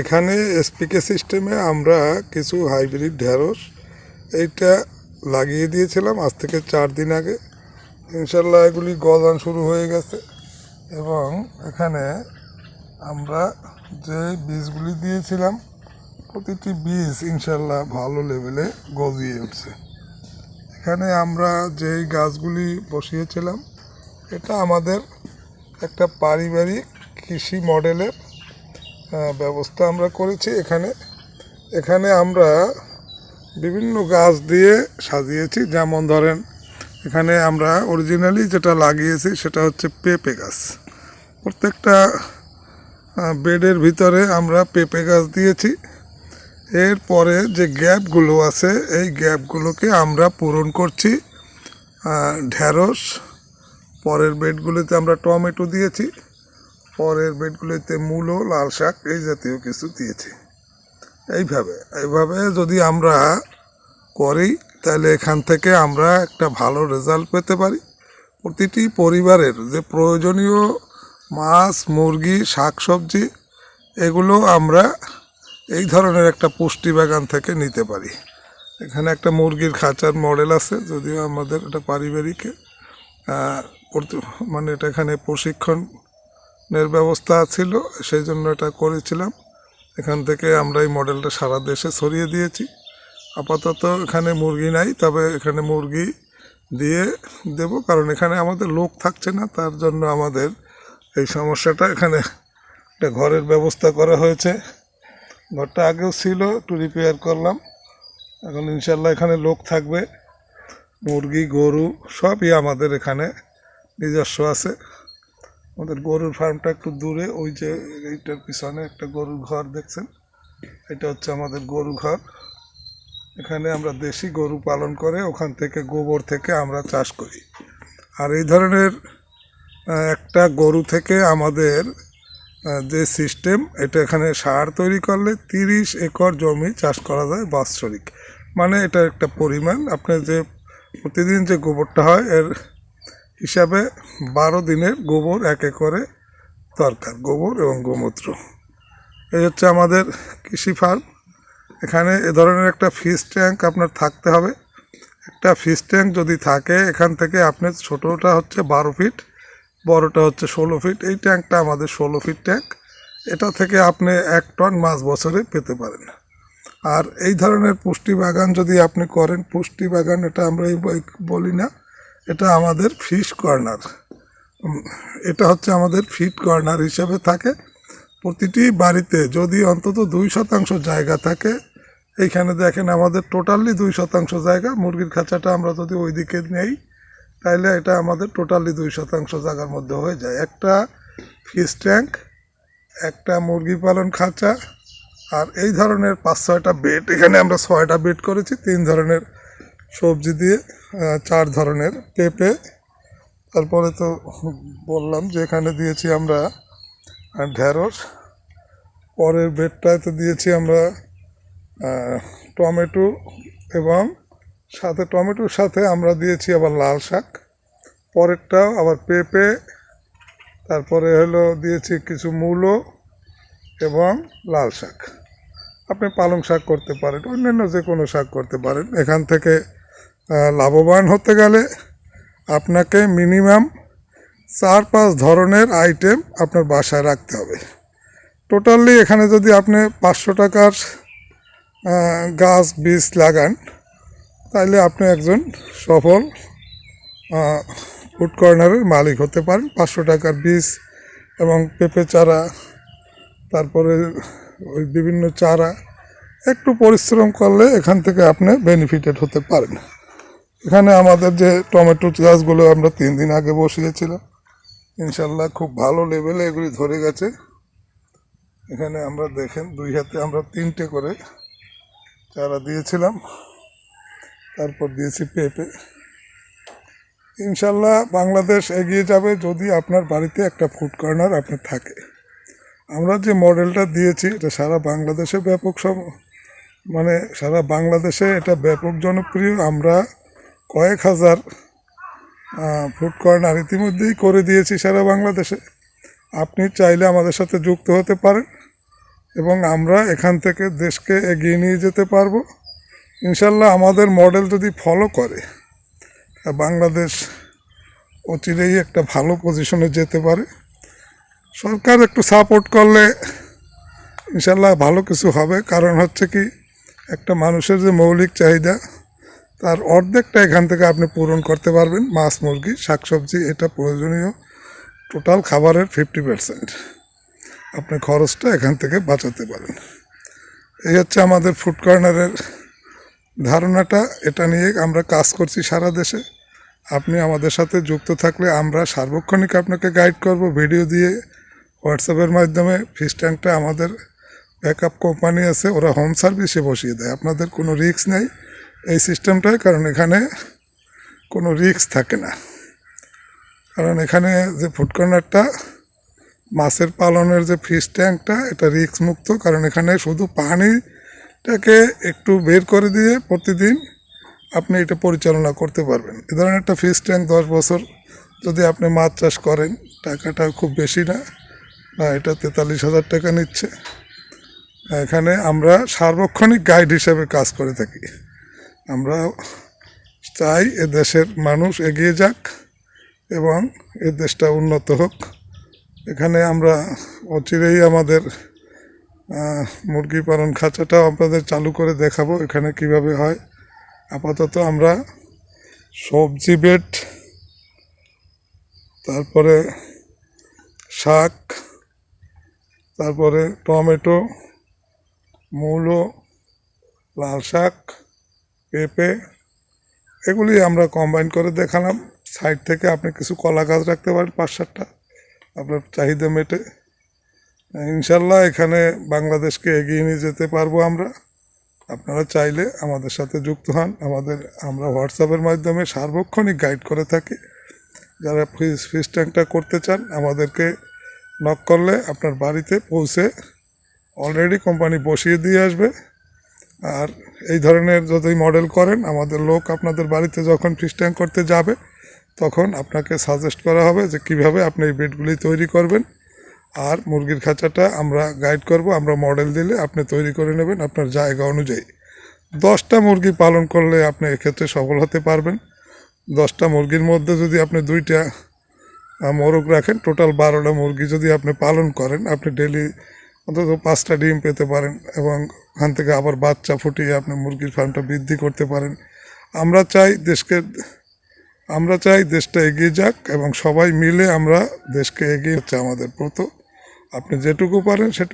এখানে এসপিকে সিস্টেমে আমরা কিছু হাইব্রিড ঢেঁড়স এইটা লাগিয়ে দিয়েছিলাম আজ থেকে চার দিন আগে। ইনশাল্লাহ এগুলি গজান শুরু হয়ে গেছে এবং এখানে আমরা যে বীজগুলি দিয়েছিলাম, প্রতিটি বীজ ইনশাল্লাহ ভালো লেভেলে গজিয়ে উঠছে। এখানে আমরা যেই গাছগুলি বসিয়েছিলাম, এটা আমাদের একটা পারিবারিক কৃষি মডেলের ব্যবস্থা আমরা করেছি এখানে। এখানে আমরা বিভিন্ন গাছ দিয়ে সাজিয়েছি। যেমন ধরেন, এখানে আমরা অরিজিনালি যেটা লাগিয়েছি সেটা হচ্ছে পেঁপে গাছ। প্রত্যেকটা বেডের ভিতরে আমরা পেঁপে গাছ দিয়েছি। এরপরে যে গ্যাপগুলো আছে, এই গ্যাপগুলোকে আমরা পূরণ করছি। ঢ্যাঁড়স পরের বেডগুলোতে আমরা টমেটো দিয়েছি। পরের বেডগুলোতে মূলো লাল শাক, এই জাতীয় কিছু দিয়েছি। এইভাবে এইভাবে যদি আমরা করি, তাহলে এখান থেকে আমরা একটা ভালো রেজাল্ট পেতে পারি। প্রতিটি পরিবারের যে প্রয়োজনীয় মাছ, মুরগি, শাকসবজি, এগুলো আমরা এই ধরনের একটা পুষ্টি বাগান থেকে নিতে পারি। এখানে একটা মুরগির খাঁচার মডেল আছে, যদিও আমাদের এটা পারিবারিক মানে এটা এখানে প্রশিক্ষণের ব্যবস্থা ছিল, সেই জন্য এটা করেছিলাম। এখান থেকে আমরা এই মডেলটা সারা দেশে ছড়িয়ে দিয়েছি। আপাতত এখানে মুরগি নাই, তবে এখানে মুরগি দিয়ে দেব, কারণ এখানে আমাদের লোক থাকছে না, তার জন্য আমাদের এই সমস্যাটা এখানে একটা ঘরের ব্যবস্থা করা হয়েছে। ঘরটা আগেও ছিল, একটু রিপেয়ার করলাম। এখন ইনশাল্লাহ এখানে লোক থাকবে। মুরগি, গরু সবই আমাদের এখানে নিজস্ব আছে। আমাদের গরুর ফার্মটা একটু দূরে, ওই যে এইটার পিছনে একটা গরুর ঘর দেখছেন? এটা হচ্ছে আমাদের গরু ঘর। এখানে আমরা দেশি গরু পালন করে, ওখান থেকে গোবর থেকে আমরা চাষ করি। আর এই ধরনের একটা গরু থেকে আমাদের যে সিস্টেম, এটা এখানে সার তৈরি করলে তিরিশ একর জমি চাষ করা যায় বাৎসরিক। মানে এটা একটা পরিমাণ। আপনার যে প্রতিদিন যে গোবরটা হয়, এর হিসাবে বারো দিনের গোবর এক একরে দরকার, গোবর এবং গোমূত্র। এই হচ্ছে আমাদের কৃষি ফার্ম এখানে এ ধরনের একটা ফিশ ট্যাঙ্ক আপনার থাকতে হবে। একটা ফিশ ট্যাঙ্ক যদি থাকে, এখান থেকে আপনার ছোটোটা হচ্ছে বারো ফিট বড়টা হচ্ছে ষোলো ফিট এই ট্যাঙ্কটা আমাদের ষোলো ফিট ট্যাঙ্ক এটা থেকে আপনি এক টন মাছ বছরে পেতে পারেন। আর এই ধরনের পুষ্টি বাগান যদি আপনি করেন, পুষ্টি বাগান এটা আমরা বলি না। এটা আমাদের ফিশ কর্নার এটা হচ্ছে আমাদের ফিট কর্নার হিসেবে থাকে। প্রতিটি বাড়িতে যদি অন্তত দুই শতাংশ জায়গা থাকে, এইখানে দেখেন আমাদের টোটালি দুই শতাংশ জায়গা। মুরগির খাঁচাটা আমরা যদি ওই দিকে নেই তাহলে এটা আমাদের টোটালি দুই শতাংশ জায়গার মধ্যে হয়ে যায়। একটা ফিশ ট্যাঙ্ক একটা মুরগি পালন খাঁচা, আর এই ধরনের পাঁচ ছয়টা বেড এখানে আমরা ছয়টা বেড করেছি, তিন ধরনের সবজি দিয়ে চার ধরনের, পেঁপে। তারপরে তো বললাম যে এখানে দিয়েছি আমরা ঢেঁড়স। পরের তো দিয়েছি আমরা টমেটো এবং সাথে টমেটোর সাথে আমরা দিয়েছি আবার লাল শাক। পরেরটাও আবার পেঁপে। তারপরে হলো দিয়েছি কিছু মূলো এবং লাল শাক। আপনি পালং শাক করতে পারেন, অন্যান্য যে কোনো শাক করতে পারেন। এখান থেকে লাভবান হতে গেলে আপনাকে মিনিমাম চার পাঁচ ধরনের আইটেম আপনার বাসায় রাখতে হবে। টোটালি এখানে যদি আপনি পাঁচশো টাকার গাছ বীজ লাগান তাহলে আপনি একজন সফল ফুড কর্নারের মালিক হতে পারেন। পাঁচশো টাকার বীজ এবং পেঁপে চারা, তারপরে ওই বিভিন্ন চারা, একটু পরিশ্রম করলে এখান থেকে আপনি বেনিফিটেড হতে পারেন। এখানে আমাদের যে টমেটো গাছগুলো আমরা তিন দিন আগে বসিয়েছিলাম, ইনশাল্লাহ খুব ভালো লেভেলে এগুলি ধরে গেছে। এখানে আমরা দেখেন, দুই হাতে আমরা তিনটে করে চারা দিয়েছিলাম, তারপর দিয়েছি পেঁপে। ইনশাল্লাহ বাংলাদেশ এগিয়ে যাবে যদি আপনার বাড়িতে একটা ফুড কর্নার আপনার থাকে। আমরা যে মডেলটা দিয়েছি, এটা সারা বাংলাদেশে ব্যাপক সম মানে সারা বাংলাদেশে এটা ব্যাপক জনপ্রিয়। আমরা কয়েক হাজার ফুড কর্নার ইতিমধ্যেই করে দিয়েছি সারা বাংলাদেশে। আপনি চাইলে আমাদের সাথে যুক্ত হতে পারেন এবং আমরা এখান থেকে দেশকে এগিয়ে নিয়ে যেতে পারব। ইনশাল্লাহ আমাদের মডেল যদি ফলো করে বাংলাদেশ অচিরেই একটা ভালো পজিশনে যেতে পারে। সরকার একটু সাপোর্ট করলে ইনশাল্লাহ ভালো কিছু হবে। কারণ হচ্ছে কি, একটা মানুষের যে মৌলিক চাহিদা তার অর্ধেকটা এখান থেকে আপনি পূরণ করতে পারবেন। মাছ, মুরগি, শাকসবজি, এটা প্রয়োজনীয়। টোটাল খাবারের ফিফটি পার্সেন্ট আপনি খরচটা এখান থেকে বাঁচাতে পারেন। এই হচ্ছে আমাদের ফুড কর্নারের ধারণাটা। এটা নিয়ে আমরা কাজ করছি সারা দেশে। আপনি আমাদের সাথে যুক্ত থাকলে আমরা সার্বক্ষণিক আপনাকে গাইড করব। ভিডিও দিয়ে হোয়াটসঅ্যাপের মাধ্যমে ফিস ট্যাঙ্কটা আমাদের ব্যাকআপ কোম্পানি আছে। ওরা হোম সার্ভিসে বসিয়ে দেয়। আপনাদের কোনো রিস্ক নেই। এই সিস্টেমটায়, কারণ এখানে কোনো রিস্ক থাকে না। কারণ এখানে যে ফুড কর্নারটা, মাছের পালনের যে ফিশ ট্যাঙ্কটা, এটা রিস্ক মুক্ত কারণ এখানে শুধু পানিটাকে একটু বের করে দিয়ে প্রতিদিন আপনি এটা পরিচালনা করতে পারবেন। এ ধরনের একটা ফিশ ট্যাঙ্ক দশ বছর যদি আপনি মাছ চাষ করেন, টাকাটা খুব বেশি না। না, এটা তেতাল্লিশ হাজার টাকা নিচ্ছে। এখানে আমরা সার্বক্ষণিক গাইড হিসেবে কাজ করে থাকি। আমরা চাই দেশের মানুষ এগিয়ে যাক এবং এ দেশটা উন্নত হোক। এখানে আমরা অচিরেই আমাদের মুরগি পালন খাঁচাটাও আপনাদের চালু করে দেখাবো এখানে কীভাবে হয়। আপাতত আমরা সবজি বেড তারপরে শাক, তারপরে টমেটো, মূলো লাল শাক পেঁপে এগুলি আমরা কম্বাইন করে দেখালাম। সাইড থেকে আপনি কিছু কলা গাছ রাখতে পারেন, পাঁচ সাতটা। আপনার চাহিদা মেটে। ইনশাল্লাহ এখানে বাংলাদেশকে এগিয়ে নিয়ে যেতে পারব আমরা। আপনারা চাইলে আমাদের সাথে যুক্ত হন। আমাদের, আমরা হোয়াটসঅ্যাপের মাধ্যমে সার্বক্ষণিক গাইড করে থাকি। যারা ফিস ফিস ট্যাঙ্কটা করতে চান, আমাদেরকে নক করলে আপনার বাড়িতে পৌঁছে অলরেডি কোম্পানি বসিয়ে দিয়ে আসবে। আর এই ধরনের যদি মডেল করেন, আমাদের লোক আপনাদের বাড়িতে যখন ফিস করতে যাবে, তখন আপনাকে সাজেস্ট করা হবে যে কীভাবে আপনি এই বেডগুলি তৈরি করবেন। আর মুরগির খাঁচাটা আমরা গাইড করব, আমরা মডেল দিলে আপনি তৈরি করে নেবেন আপনার জায়গা অনুযায়ী। দশটা মুরগি পালন করলে আপনি এক্ষেত্রে সফল হতে পারবেন। দশটা মুরগির মধ্যে যদি আপনি দুইটা মোরগ রাখেন টোটাল বারোটা মুরগি যদি আপনি পালন করেন, আপনি ডেলি অন্তত পাঁচটা ডিম পেতে পারেন এবং ওখান থেকে আবার বাচ্চা ফুটিয়ে আপনি মুরগির ফার্মটা বৃদ্ধি করতে পারেন। আমরা চাই দেশকে, আমরা চাই দেশটা এগিয়ে যাক এবং সবাই মিলে আমরা দেশকে এগিয়ে হচ্ছে আমাদের প্রত। আপনি যেটুকু পারেন সেটুকু